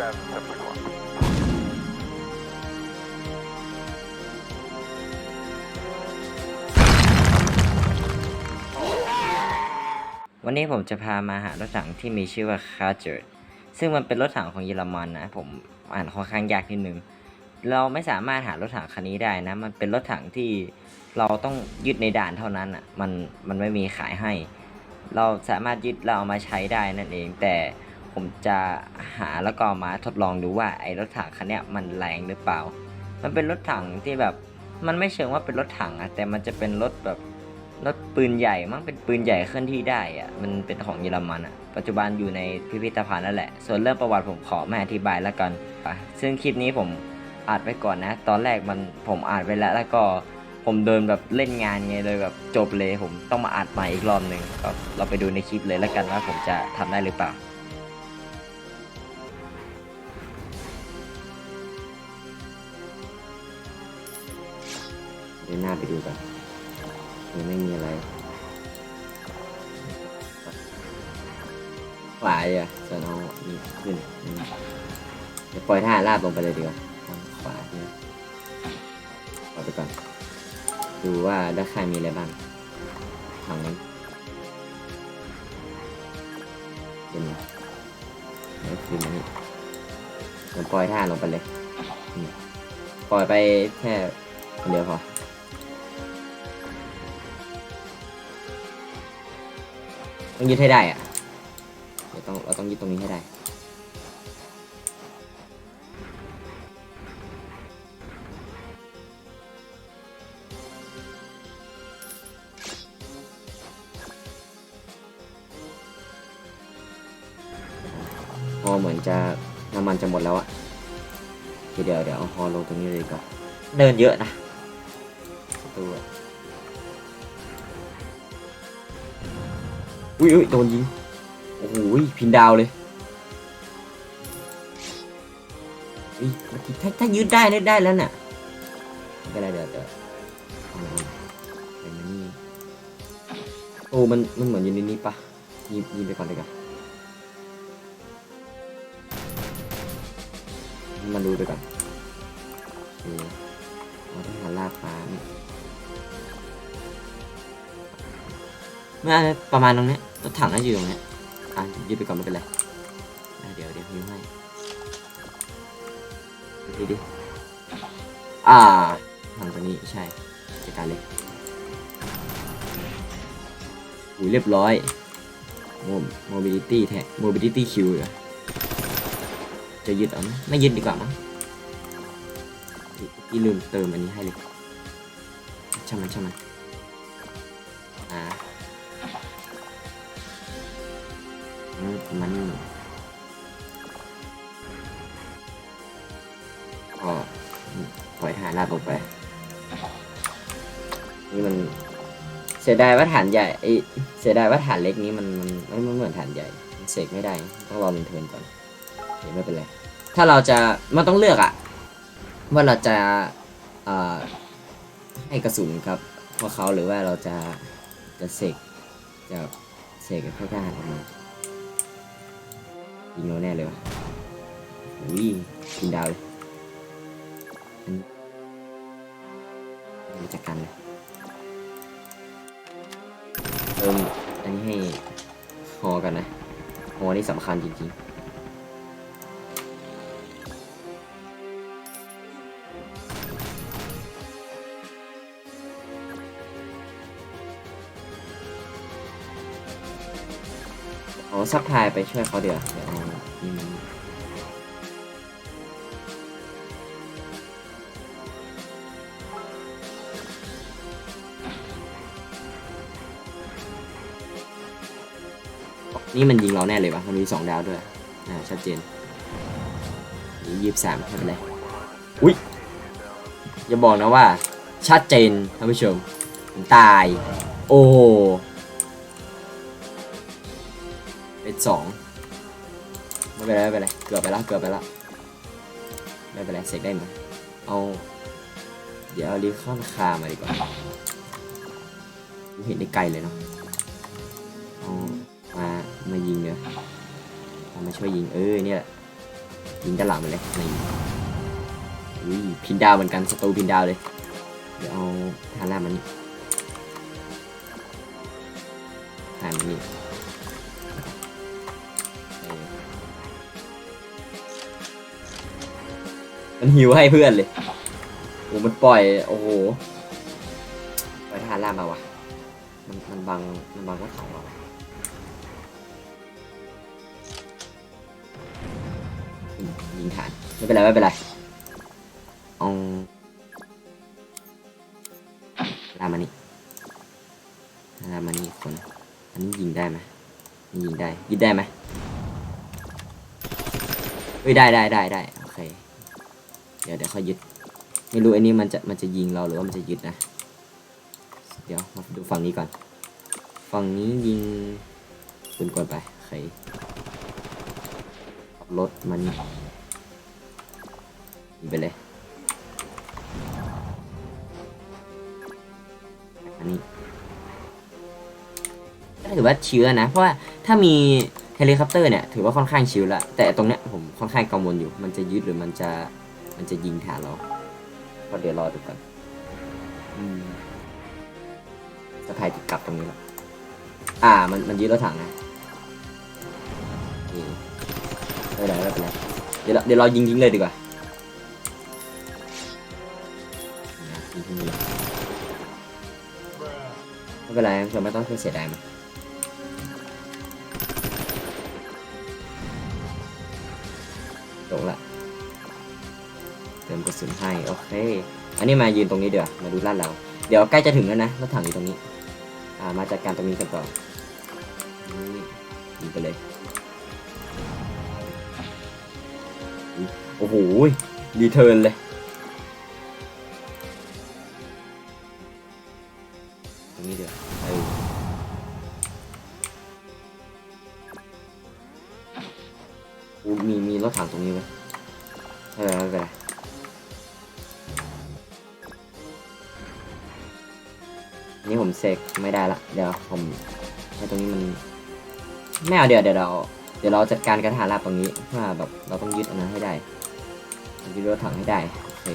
Status 10.1. วันนี้ผมจะพามาหารถถังที่มีชื่อว่า c a r g e r ซึ่งมันเป็นรถถังของเยอรมันนะ ผมอ่านค่อนข้างยากนิดนึง เราไม่สามารถหารถถังคันนี้ได้นะ มันเป็นรถถังที่เราต้องยึดในด่านเท่านั้นอะ มันมันไม่มีขายให้ เราสามารถยึดเราเอามาใช้ได้นั่นเอง แต่ ผมจะหาแล้วก็มาทดลองดูว่าไอ้รถถังคันนี้มันแรงหรือเปล่า มันเป็นรถถังที่แบบมันไม่เชิงว่าเป็นรถถังอะแต่มันจะเป็นรถแบบรถปืนใหญ่มั้งเป็นปืนใหญ่เคลื่อนที่ได้อะมันเป็นของเยอรมันอะปัจจุบันอยู่ในพิพิธภัณฑ์นั่นแหละ ส่วนเรื่องประวัติผมขอไม่อธิบายแล้วกัน ซึ่งคลิปนี้ผมอัดไว้ก่อนนะ ตอนแรกมันผมอัดไว้แล้วแล้วก็ผมเดินแบบเล่นงานไงเลยแบบจบเลย ผมต้องมาอัดใหม่อีกรอบหนึ่งก็เราไปดูในคลิปเลยแล้วกันว่าผมจะทำได้หรือเปล่า ดินหน้าไปดูกันยังไม่มีอะไรขวาอะส่วนเอานี่ขึ้นเดี๋ยวปล่อยท่าลาบลงไปเลยดีกว่าทางขวาเนี่ยปล่อไปก่อน ดูว่าด้านข้างมีอะไรบ้างทางนั้นเป็นแล้วขึ้นมานี่เดี๋ยวปล่อยท่าลงไปเลย ปล่อยไปแค่คนเดียวพอ ต้องยึดให้ได้อะเดี๋ยวต้องเราต้องยึดตรงนี้ให้ได้ พอเหมือนจะน้ำมันจะหมดแล้วอะเดี๋ยวเดี๋ยวเอาฮอลงตรงนี้เลยก่อนเดินเยอะนะตัว อุ้ยโดนยิง โอ้โหพินดาวเลยอุ้ยถ้าถ้ายืดได้ได้ได้แล้วน่ะไม่เป็นไรเดี๋ยวเดี๋ยวเอามาเอามานี่โอ้มันมันเหมือนอยู่ในนี้ปะยิงยิงไปก่อนเลยกันมันดูไปก่อนโอเคเอาทหารลากฟ้านี่เมื่อประมาณตรงนี้ รถถังน่าจะอยู่ตรงนี้อะยืดไปก่อนไม่เป็นไรเดี๋ยวเดี๋ยวยิ้มให้ดูดิอ่าทางตรงนี้ใช่จัดการเลยอุ้ยเรียบร้อยโมโมบิลิตี้แท็กโมบิลิตี้คิวเหรอจะยึดเอาไหมไม่ยึดดีกว่ามั้งพี่ลืมเติมอันนี้ให้เลยช่างมันช่างมันอ่า มมันก็ปล่อยฐานลาดลงไป นี่มัน เสียดายว่าฐานใหญ่ไอเสียดายว่าฐานเล็กนี้มันมันไม่เหมือนฐานใหญ่เสกไม่ได้ต้องรอเป็นเทินก่อนเดี๋ยวไม่เป็นไรถ้าเราจะมันต้องเลือกอะว่าเราจะให้กระสุนครับพวกเขาหรือว่าเราจะจะเสกจะเสกกับพวกทหารออกมา ยิงเราแน่เลยวะอุ้ยกินดาวเลยอันนี้จัดการเลยเติมอันนี้ให้ฮอกันนะฮอนี่สำคัญจริงๆเอาซัพพลายไปช่วยเขาเดี๋ยวเดี๋ยวเอา นี่มันยิงเราแน่เลยวะมันมีสองดาวด้วย อ่า ชัดเจนยี่สิบสามไม่เป็นอุ้ย อย่าบอกนะว่า ชัดเจนท่านผู้ชม ตาย โอ้เป็นสอง เป็นไรไม่เป็นไรเกือบไปแล้วเกือบไปแล้วไม่เป็นไรเสกได้ไหมเอา เดี๋ยวเอาลีคอนคามาดีกว่าเห็นได้ไกลเลยเนาะเอามามายิงเนีอะเอามาช่วยยิงเออเนี่ยยิงด้านหลังไปเลยนี่อุ้ยพินดาวเหมือนกันสตูพินดาวเลย เดี๋ยวเอาทาน่ามันนี่ทามันนี่ หิวให้เพื่อนเลย โอ้มันปล่อย โอ้โหปล่อยทานล่ามาวะมันมันบัง มันบังรถถังเราอืมยิงฐาน ไม่เป็นไร ไม่เป็นไรเอาลามานี่ลามานี่คน อันนี้ยิงได้ไหมยิงได้ยิงได้ไหมเฮ้ยได้ได้ได้ได้โอเค เดี๋ยวเดี๋ยวค่อยยึด ไม่รู้อันนี้มันจะมันจะยิงเราหรือว่ามันจะยึดนะ เดี๋ยวมาดูฝั่งนี้ก่อน ฝั่งนี้ยิงปืนกลไปโอเคขับรถมันไปเลย อันนี้ถือว่าชิลแล้วนะ เพราะว่าถ้ามีเฮลิคอปเตอร์เนี่ย ถือว่าค่อนข้างชิลล้วแต่ตรงเนี้ยผมค่อนข้างกังวลอยู่ มันจะยึดหรือมันจะ มันจะยิงฐานเราก็เดี๋ยวรอดูกันอืมสะพายติดกลับตรงนี้แล้วอ่า มันมันยึดรถถังนะนี่ไม่เป็นไรไม่เป็นไรเดี๋ยวเราเดี๋ยวเรายิงยิงเลยดีกว่ายิงทิ้งเลยไม่เป็นไรคุณผู้ชมไม่ต้องเสียดายมัน กระสุนให้โอเคอันนี้มายืนตรงนี้เดี๋ยวมาดูลาดเราเดี๋ยวใกล้จะถึงแล้วนะรถถังอยู่ตรงนี้อ่ามาจัดการตรงนี้กันต่อนี่ยิงไปเลยอุ๊ยโอ้โหรีเทิร์นเลย เอาเดี๋ยวเดี๋ยวเราเดี๋ยวเราจัดการกระถาลาบตรงนี้ว่าแบบเราต้องยึดอันนั้นให้ได้ยึดรถถังให้ได้โอเค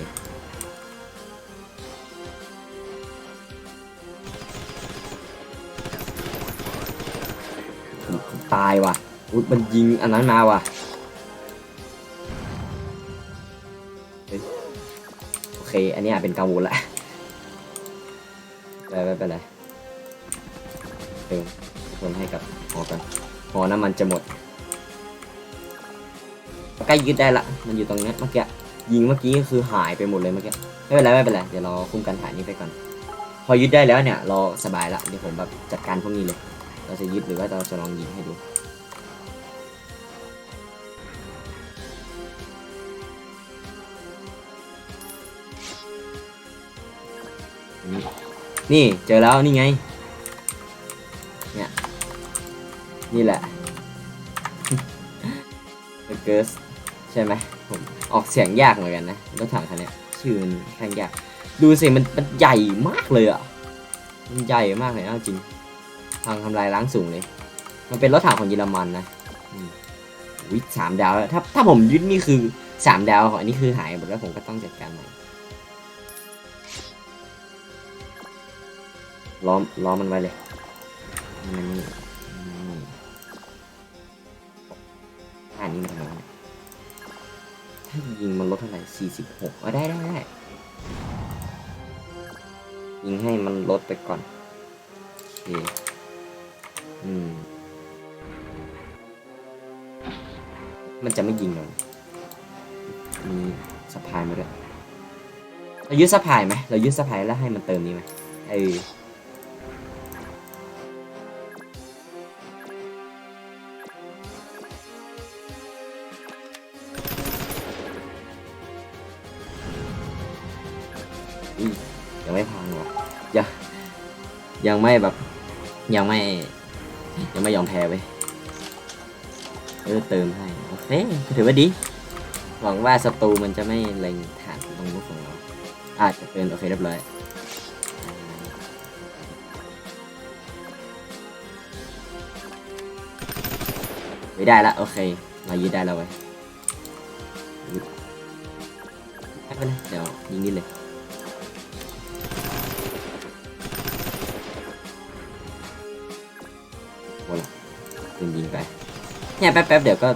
ตายว่ะอุ๊ยมันยิงอันนั้นมาว่ะโอเค อันนี้เป็นกังวลละไปไปไปเลย น้ำมันจะหมดใกล้ยึดได้ละ มันอยู่ตรงนี้เมื่อกี้ยิงเมื่อกี้คือหายไปหมดเลยเมื่อกี้ไม่เป็นไรไม่เป็นไรเดี๋ยวเราคุมกันฐานนี้ไปก่อน พอยึดได้แล้วเนี่ยเราสบายละเดี๋ยวผมแบบจัดการพวกนี้เลย เราจะยึดหรือว่าเราจะลองยิงให้ดูนี่เจอแล้วนี่ไงเนี่ยนี่แหละ The g i r s ใช่ไหมผมออกเสียงยากเหมือนกันนะรถถังคันนี้ชื่อมันแข่งยาก ดูสิมันมันใหญ่มากเลยอะมันใหญ่มากเลยนะจริงทางทำลายล้างสูงเลย มันเป็นรถถังของเยอรมันนะอืมวิสามดาวแล้วถ้าถ้าผมยึดนี่คือสามดาวของอันนี้คือหายหมดแล้วผมก็ต้องจัดการใหม่ล้อมล้อมมันไว้เลยมันนี่ อันนี้มันทำไมวะเนี่ยถ้ายิงมันลดเท่าไหร่สี่สิบหกอ๋อได้ได้ได้ยิงให้มันลดไปก่อนโอเคอืม มันจะไม่ยิงเรามีสะพายมาด้วยเรายึดสะพายไหมเรายึดสะพายแล้วให้มันเติมนี้ไหมเออ ยังไม่แบบ ยังไม่ ยังไม่ยอมแพ้เว้ยเออเติมให้ โอเคถือว่าดี หวังว่าศัตรูมันจะไม่เล็งฐานตรงนู้นของเรา อาจจะเป็น โอเคเรียบร้อยไม่ได้ละโอเค เรายึดได้แล้วเว้ยไม่เป็นไรเดี๋ยวยิงนี่เลย เนี่ยแป๊บๆเดี๋ยวก็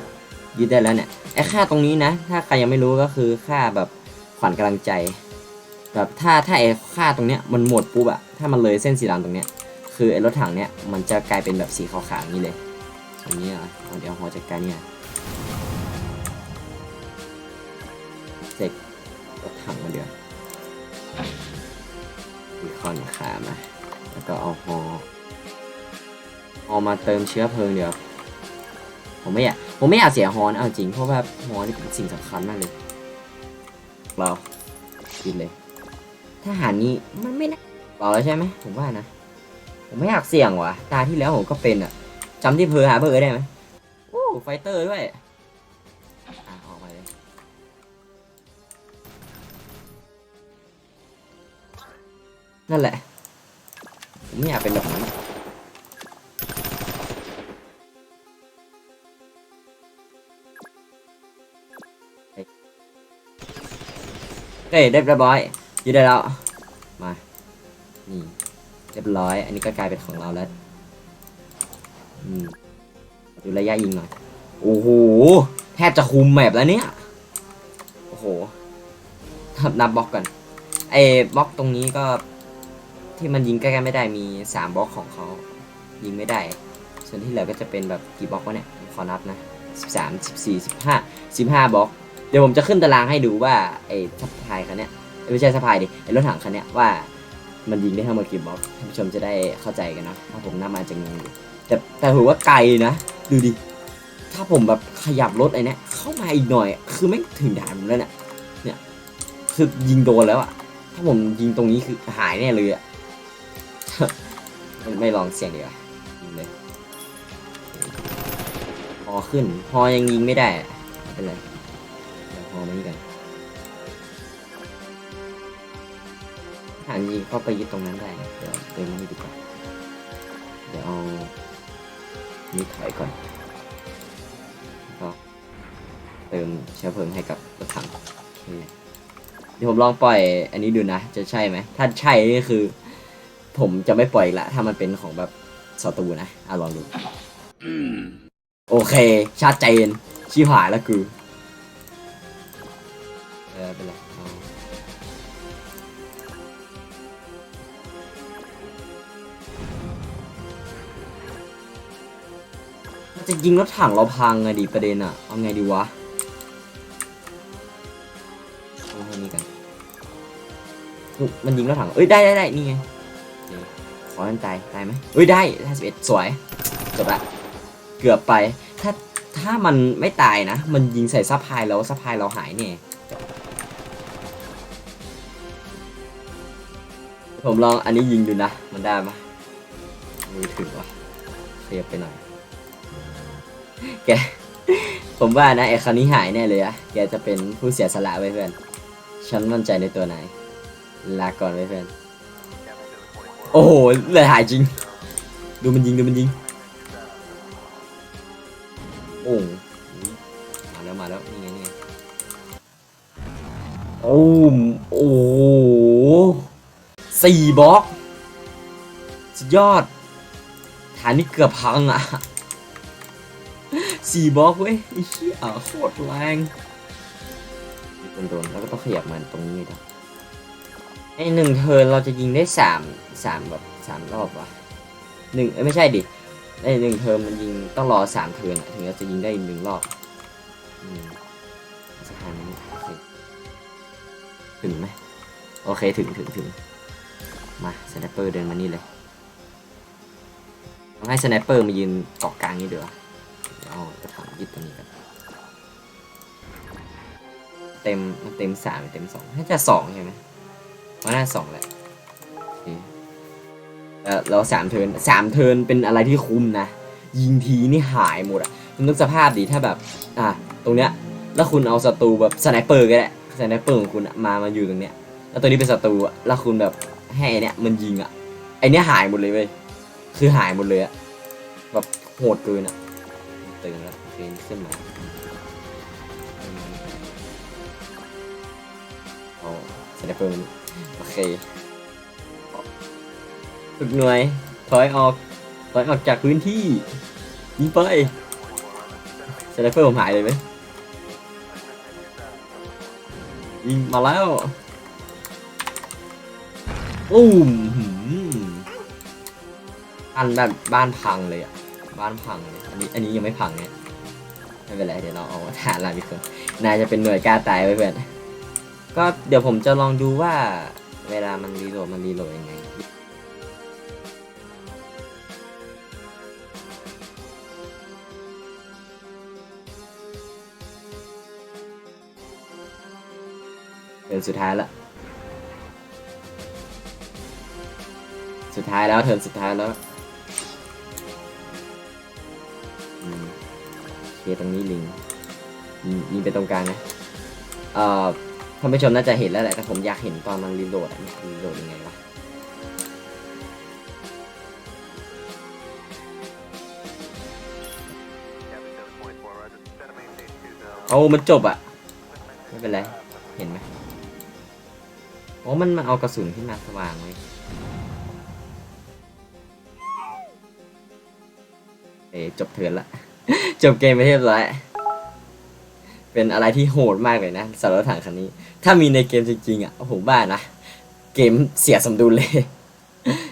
ยึดได้แล้วเนี่ยไอ้ค่าตรงนี้นะ ถ้าใครยังไม่รู้ก็คือค่าแบบขวัญกำลังใจ แบบถ้าถ้าไอ้ค่าตรงเนี้ยมันหมดปุ๊บอะถ้ามันเลยเส้นสีดำตรงเนี้ยคือไอ้รถถังเนี้ยมันจะกลายเป็นแบบสีขาวๆนี้เลยอันนี้อเอาเดี๋ยวหอจัดการเนี่ยเสกรถถังมาเดี๋ยวมีคอนขามาแล้วก็เอาฮอฮอมาเติมเชื้อเพลิงเดี๋ยว ผมไม่อยากผมไม่อยากเสียฮอนเอาจริงเพราะว่าฮอนนี่เป็นสิ่งสำคัญมากเลยเราคิดเลยทหารนี้มันไม่น่าเปล่าแล้วใช่ไหมผมว่านะ ผมไม่อยากเสี่ยงว่ะ ตาที่แล้วผมก็เป็นอะจำที่เพอหาเบอร์ได้ไหมโอ้ไฟเตอร์ด้วยอะออกมาเลยนั่นแหละ ผมไม่อยากเป็นแบบนั้น เอ้ยเรียบร้อยยืดได้แล้วมานี่เรียบร้อย อันนี้ก็กลายเป็นของเราแล้วอืมดูระยะยิงหน่อยโอ้โหแทบจะคุมแมปแล้วเนี่ยโอ้โหนับนับบล็อกก่อนไอ้บล็อกตรงนี้ก็ที่มันยิงใกล้ๆไม่ได้มีสามบล็อกของเขายิงไม่ได้ ส่วนที่เหลือก็จะเป็นแบบกี่บล็อกวะเนี่ยขอนับนะสิบสามสิบสี่สิบห้าสิบห้าบล็อก เดี๋ยวผมจะขึ้นตารางให้ดูว่าไอ้สะพายคันเนี้ยไม่ใช่สะพายดิไอ้รถถังคันเนี้ยว่ามันยิงได้ทั้งหมดกี่บล็อกท่านผู้ชมจะได้เข้าใจกันเนะเพราะผมน่ามาจะงงอยู่แต่แต่ถือว่าไกลนะ ดูดิ ถ้าผมแบบขยับรถไอ้นี้ยเข้ามาอีกหน่อย คือไม่ถึงด่านผมแล้วเนี่ยเนี่ยคือยิงโดนแล้วอะถ้าผมยิงตรงนี้คือหายแน่เลยอะไม่ลองเสี่ยงดีกว่ายิงเลยพอขึ้นพอยังยิงไม่ได้เป็นไร เดี๋ยวพอมานี่กันหางยิงเข้าไปยึดตรงนั้นได้เดี๋ยวเดินมานี่ดีกว่าเดี๋ยวเอานี่ถอยก่อนแล้วก็เติมเชื้อเพลิงให้กับรถถังโอเคเดี๋ยวผมลองปล่อยอันนี้ดูนะ จะใช่ไหม ถ้าใช่นี่คือ ผมจะไม่ปล่อยอีกละ ถ้ามันเป็นของแบบศัตรูนะอะลองดูโอเคชัดเจนชิบหายแล้วคือเอ มันจะยิงรถถังเราพังไงดีประเด็นอะเอาไงดีวะเอาให้นี่กันมันยิงรถถังเอ้ยได้ได้ได้นี่ไงโอเคขอให้มันตายตายไหมเอ้ยได้ห้าสิบเอ็ดสวยจบละเกือบไปถ้าถ้ามันไม่ตายนะ มันยิงใส่ซัพพลายแล้วซัพพลายเราหายเนี่ยผมลองอันนี้ยิงดูนะ มันได้ปะมือถือวะเสียบไปหน่อย แก ผมว่านะไอ้คันนี้หายแน่เลยอะแกจะเป็นผู้เสียสละไว้เพื่อน ฉันมั่นใจในตัวนาย ลาก่อนไว้เพื่อน โอ้โหเลยหายจริง ดูมันยิงดูมันยิง โอ้มาแล้วมาแล้วนี่ไงนี่ไงโอ้โอ้โหสี่บล็อก สุดยอดฐานนี้เกือบพังอะ สี่บล็อกเว้ยไอ้เหี้ยโคตรแรงโดนๆแล้วก็ต้องขยับมันตรงนี้ด้วยไอ้หนึ่งเทิร์นเราจะยิงได้สามสามแบบสามรอบวะหนึ่งเอ้ยไม่ใช่ดิไอ้หนึ่งเทิร์นมันยิงต้องรอสามเทิร์นอะถึงเราจะยิงได้หนึ่งรอบอืมสะพานนี้โอเคถึงไหมโอเคถึงถึงถึงมาสไนเปอร์เดินมานี่เลยต้องให้สไนเปอร์มายืนเกาะกลางนี่เดี๋ยวา อ๋อากระถางยึดตรงนี้กันเต็มมันเต็มสามเต็มสองน่าจะสองใช่ไหมว่าน่าสองแหละโอเคเอเราสามเทินสามเทินเป็นอะไรที่คุ้มนะ ยิงทีนี่หายหมดอะคุณนึกสภาพดิถ้าแบบ อะ ตรงเนี้ย แล้วคุณเอาศัตรูแบบสไนเปอร์ก็ได้สไนเปอร์ของคุณมามาอยู่ตรงเนี้ย แล้วตัวนี้เป็นศัตรูอะแล้วคุณแบบให้ไอเนี้ยมันยิงอะไอเนี้ยหายหมดเลยเว้ยคือหายหมดเลยอะแบบโหดเกินอะ ตื่นแล้วโอเคขึ้นมาสไนเปอร์มันโอเคทุกหน่วย ถอยออก ถอยออกจากพื้นที่ยิงไปสไนเปอร์ผมหายเลยไหมยิงมาแล้วอุ้มหืมอันแบบบ้านพังเลยอะ บ้านพังเลยอันนี้อันนี้ยังไม่พังเนี่ยไม่เป็นไรเดี๋ยวเราเอาฐานเราดีกว่านายจะเป็นหน่วยกล้าตายไว้เพื่อนก็เดี๋ยวผมจะลองดูว่าเวลามันรีโหลดมันรีโหลดยังไงเทิร์นสุดท้ายละ สุดท้ายแล้วเทิร์นสุดท้ายแล้ว ตรงนี้ลิงยิงไปตรงกลางนะเอ่อท่านผู้ชมน่าจะเห็นแล้วแหละแต่ผมอยากเห็นตอนมันรีโหลดอะมันรีโหลดยังไงวะเอามันจบอะไม่เป็นไร เห็นไหมโอ้มันมาเอากระสุนขึ้นมาสว่างเลยเอยจบเทิร์นละ จบเกมไปเรียบร้อยเป็นอะไรที่โหดมากเลยนะสำหรับรถถังคันนี้ ถ้ามีในเกมจริงๆอะผมว่านะเกมเสียสมดุลเลย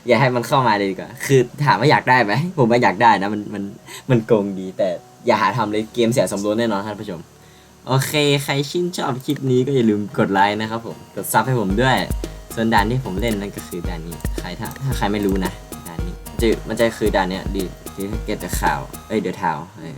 อย่าให้มันเข้ามาเลยดีกว่า คือถามว่าอยากได้ไหมผมว่าอยากได้นะมันมันมันโกงดี แต่อย่าหาทำเลยเกมเสียสมดุลแน่นอนท่านผู้ชม โอเค ใครชื่นชอบคลิปนี้ก็อย่าลืมกดไลค์นะครับผมกดซับให้ผมด้วย ส่วนด่านที่ผมเล่นนั่นก็คือด่านนี้ใครถ้าถ้าใครไม่รู้นะด่านนี้จะมันจะคือด่านเนี้ยดีดีเกตจะข่าวเอ้ยเดี๋ยวเท้าเออ